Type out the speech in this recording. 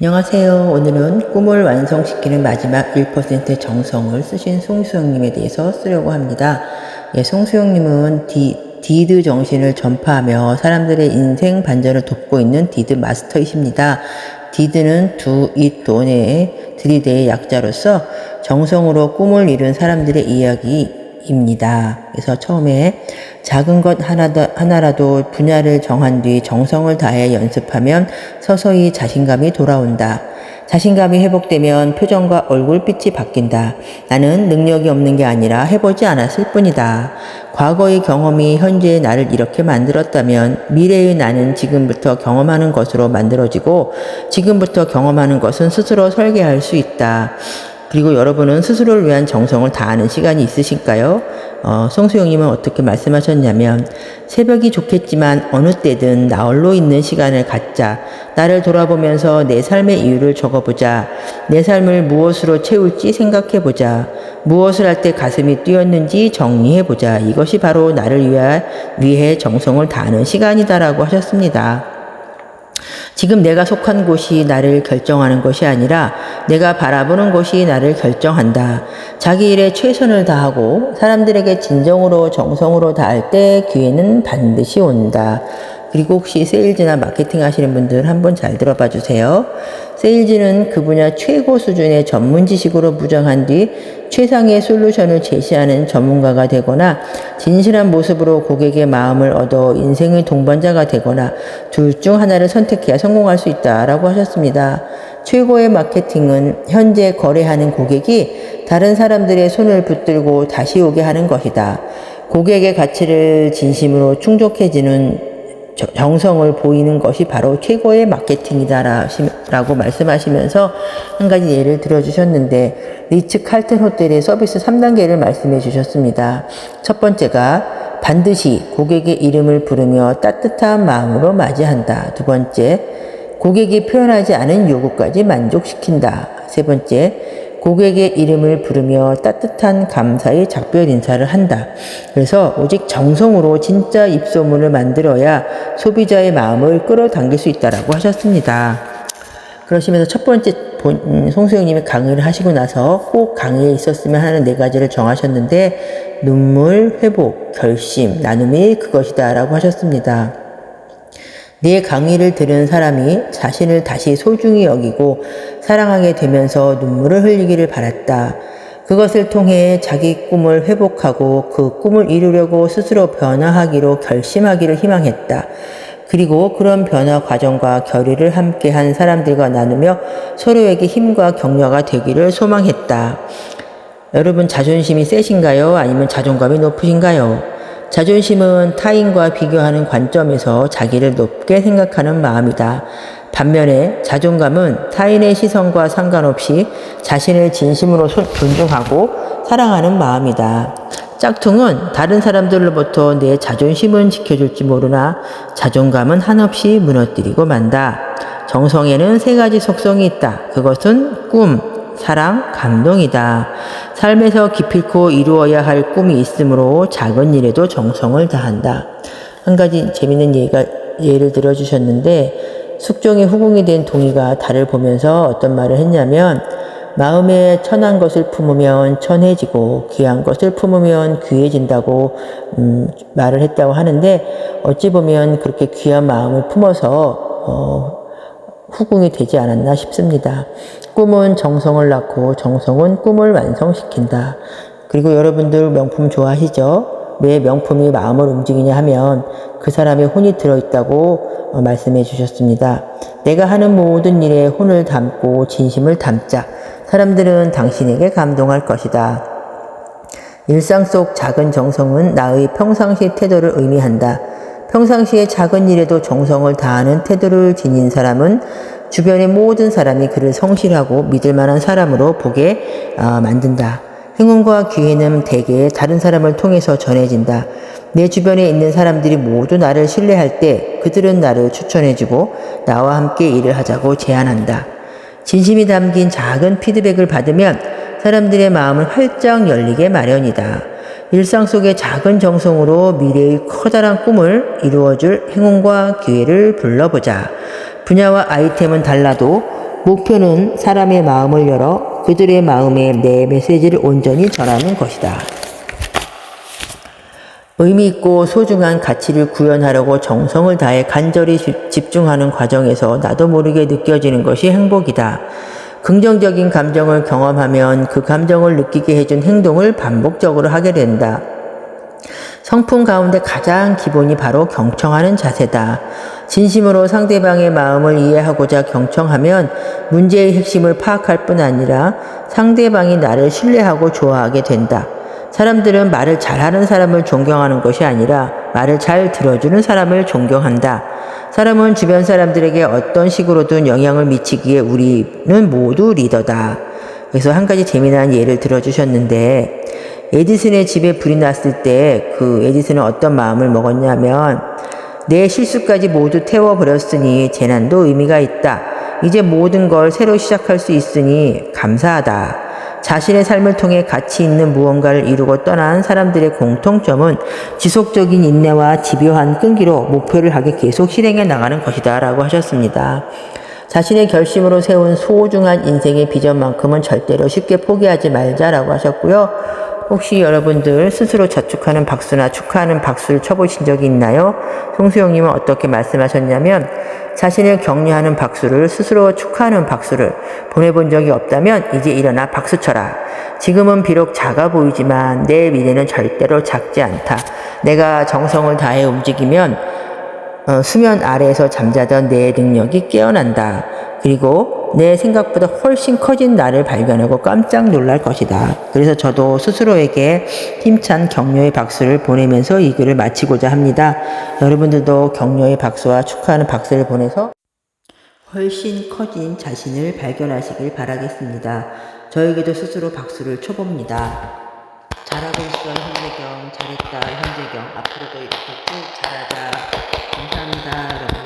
안녕하세요. 오늘은 꿈을 완성시키는 마지막 1% 정성을 쓰신 송수영님에 대해서 쓰려고 합니다. 예, 송수영님은 디, 디드 정신을 전파하며 사람들의 인생 반전을 돕고 있는 디드 마스터이십니다. 디드는 두, 잇, 돈의 들이대의 약자로서 정성으로 꿈을 이룬 사람들의 이야기 입니다. 그래서 처음에 작은 것 하나라도 분야를 정한 뒤 정성을 다해 연습하면 서서히 자신감이 돌아온다. 자신감이 회복되면 표정과 얼굴빛이 바뀐다. 나는 능력이 없는 게 아니라 해보지 않았을 뿐이다. 과거의 경험이 현재의 나를 이렇게 만들었다면 미래의 나는 지금부터 경험하는 것으로 만들어지고 지금부터 경험하는 것은 스스로 설계할 수 있다. 그리고 여러분은 스스로를 위한 정성을 다하는 시간이 있으실까요? 어, 송수영님은 어떻게 말씀하셨냐면 새벽이 좋겠지만 어느 때든 나홀로 있는 시간을 갖자. 나를 돌아보면서 내 삶의 이유를 적어보자. 내 삶을 무엇으로 채울지 생각해보자. 무엇을 할 때 가슴이 뛰었는지 정리해보자. 이것이 바로 나를 위해, 위해 정성을 다하는 시간이다라고 하셨습니다. 지금 내가 속한 곳이 나를 결정하는 것이 아니라 내가 바라보는 곳이 나를 결정한다. 자기 일에 최선을 다하고 사람들에게 진정으로 정성으로 다할 때 기회는 반드시 온다. 그리고 혹시 세일즈나 마케팅 하시는 분들 한번 잘 들어봐 주세요. 세일즈는 그 분야 최고 수준의 전문 지식으로 무장한 뒤 최상의 솔루션을 제시하는 전문가가 되거나 진실한 모습으로 고객의 마음을 얻어 인생의 동반자가 되거나 둘 중 하나를 선택해야 성공할 수 있다라고 하셨습니다. 최고의 마케팅은 현재 거래하는 고객이 다른 사람들의 손을 붙들고 다시 오게 하는 것이다. 고객의 가치를 진심으로 충족해지는 정성을 보이는 것이 바로 최고의 마케팅이다라고 말씀하시면서 한 가지 예를 들어주셨는데 리츠 칼튼 호텔의 서비스 3단계를 말씀해 주셨습니다. 첫 번째가 반드시 고객의 이름을 부르며 따뜻한 마음으로 맞이한다. 두 번째, 고객이 표현하지 않은 요구까지 만족시킨다. 세 번째, 고객의 이름을 부르며 따뜻한 감사의 작별 인사를 한다. 그래서 오직 정성으로 진짜 입소문을 만들어야 소비자의 마음을 끌어당길 수 있다라고 하셨습니다. 그러시면서 첫 번째 본, 음, 송수영님이 강의를 하시고 나서 꼭 강의에 있었으면 하는 네 가지를 정하셨는데 눈물, 회복, 결심, 나눔이 그것이다라고 하셨습니다. 네 강의를 들은 사람이 자신을 다시 소중히 여기고 사랑하게 되면서 눈물을 흘리기를 바랐다. 그것을 통해 자기 꿈을 회복하고 그 꿈을 이루려고 스스로 변화하기로 결심하기를 희망했다. 그리고 그런 변화 과정과 결의를 함께 한 사람들과 나누며 서로에게 힘과 격려가 되기를 소망했다. 여러분 자존심이 세신가요? 아니면 자존감이 높으신가요? 자존심은 타인과 비교하는 관점에서 자기를 높게 생각하는 마음이다. 반면에 자존감은 타인의 시선과 상관없이 자신을 진심으로 존중하고 사랑하는 마음이다. 짝퉁은 다른 사람들로부터 내 자존심은 지켜줄지 모르나 자존감은 한없이 무너뜨리고 만다. 정성에는 세 가지 속성이 있다. 그것은 꿈, 사랑, 감동이다. 삶에서 기필코 이루어야 할 꿈이 있으므로 작은 일에도 정성을 다한다. 한 가지 재밌는 예가, 예를 들어주셨는데, 숙종의 후궁이 된 동이가 달을 보면서 어떤 말을 했냐면, 마음에 천한 것을 품으면 천해지고 귀한 것을 품으면 귀해진다고 음, 말을 했다고 하는데 어찌 보면 그렇게 귀한 마음을 품어서 어, 후궁이 되지 않았나 싶습니다. 꿈은 정성을 낳고 정성은 꿈을 완성시킨다. 그리고 여러분들 명품 좋아하시죠? 왜 명품이 마음을 움직이냐 하면 그 사람의 혼이 들어있다고 어, 말씀해 주셨습니다. 내가 하는 모든 일에 혼을 담고 진심을 담자. 사람들은 당신에게 감동할 것이다. 일상 속 작은 정성은 나의 평상시 태도를 의미한다. 평상시에 작은 일에도 정성을 다하는 태도를 지닌 사람은 주변의 모든 사람이 그를 성실하고 믿을 만한 사람으로 보게 어, 만든다. 행운과 기회는 대개 다른 사람을 통해서 전해진다. 내 주변에 있는 사람들이 모두 나를 신뢰할 때 그들은 나를 추천해주고 나와 함께 일을 하자고 제안한다. 진심이 담긴 작은 피드백을 받으면 사람들의 마음은 활짝 열리게 마련이다. 일상 속의 작은 정성으로 미래의 커다란 꿈을 이루어줄 행운과 기회를 불러보자. 분야와 아이템은 달라도 목표는 사람의 마음을 열어 그들의 마음에 내 메시지를 온전히 전하는 것이다. 의미 있고 소중한 가치를 구현하려고 정성을 다해 간절히 집- 집중하는 과정에서 나도 모르게 느껴지는 것이 행복이다. 긍정적인 감정을 경험하면 그 감정을 느끼게 해준 행동을 반복적으로 하게 된다. 성품 가운데 가장 기본이 바로 경청하는 자세다. 진심으로 상대방의 마음을 이해하고자 경청하면 문제의 핵심을 파악할 뿐 아니라 상대방이 나를 신뢰하고 좋아하게 된다. 사람들은 말을 잘하는 사람을 존경하는 것이 아니라 말을 잘 들어주는 사람을 존경한다. 사람은 주변 사람들에게 어떤 식으로든 영향을 미치기에 우리는 모두 리더다. 그래서 한 가지 재미난 예를 들어주셨는데 에디슨의 집에 불이 났을 때 그 에디슨은 어떤 마음을 먹었냐면 내 실수까지 모두 태워버렸으니 재난도 의미가 있다. 이제 모든 걸 새로 시작할 수 있으니 감사하다. 자신의 삶을 통해 가치 있는 무언가를 이루고 떠난 사람들의 공통점은 지속적인 인내와 집요한 끈기로 목표를 하게 계속 실행해 나가는 것이다. 라고 하셨습니다. 자신의 결심으로 세운 소중한 인생의 비전만큼은 절대로 쉽게 포기하지 말자라고 하셨고요. 혹시 여러분들 스스로 저축하는 박수나 축하하는 박수를 쳐보신 적이 있나요? 송수영님은 어떻게 말씀하셨냐면 자신을 격려하는 박수를 스스로 축하하는 박수를 보내본 적이 없다면 이제 일어나 박수 쳐라. 지금은 비록 작아 보이지만 내 미래는 절대로 작지 않다. 내가 정성을 다해 움직이면 어, 수면 아래에서 잠자던 내 능력이 깨어난다. 그리고 내 생각보다 훨씬 커진 나를 발견하고 깜짝 놀랄 것이다. 그래서 저도 스스로에게 힘찬 격려의 박수를 보내면서 이 글을 마치고자 합니다. 여러분들도 격려의 박수와 축하하는 박수를 보내서 훨씬 커진 자신을 발견하시길 바라겠습니다. 저에게도 스스로 박수를 쳐봅니다. 잘하고 있어 현재경. 잘했다 현재경. 앞으로도 이렇게 쭉 잘하자. 감사합니다 여러분.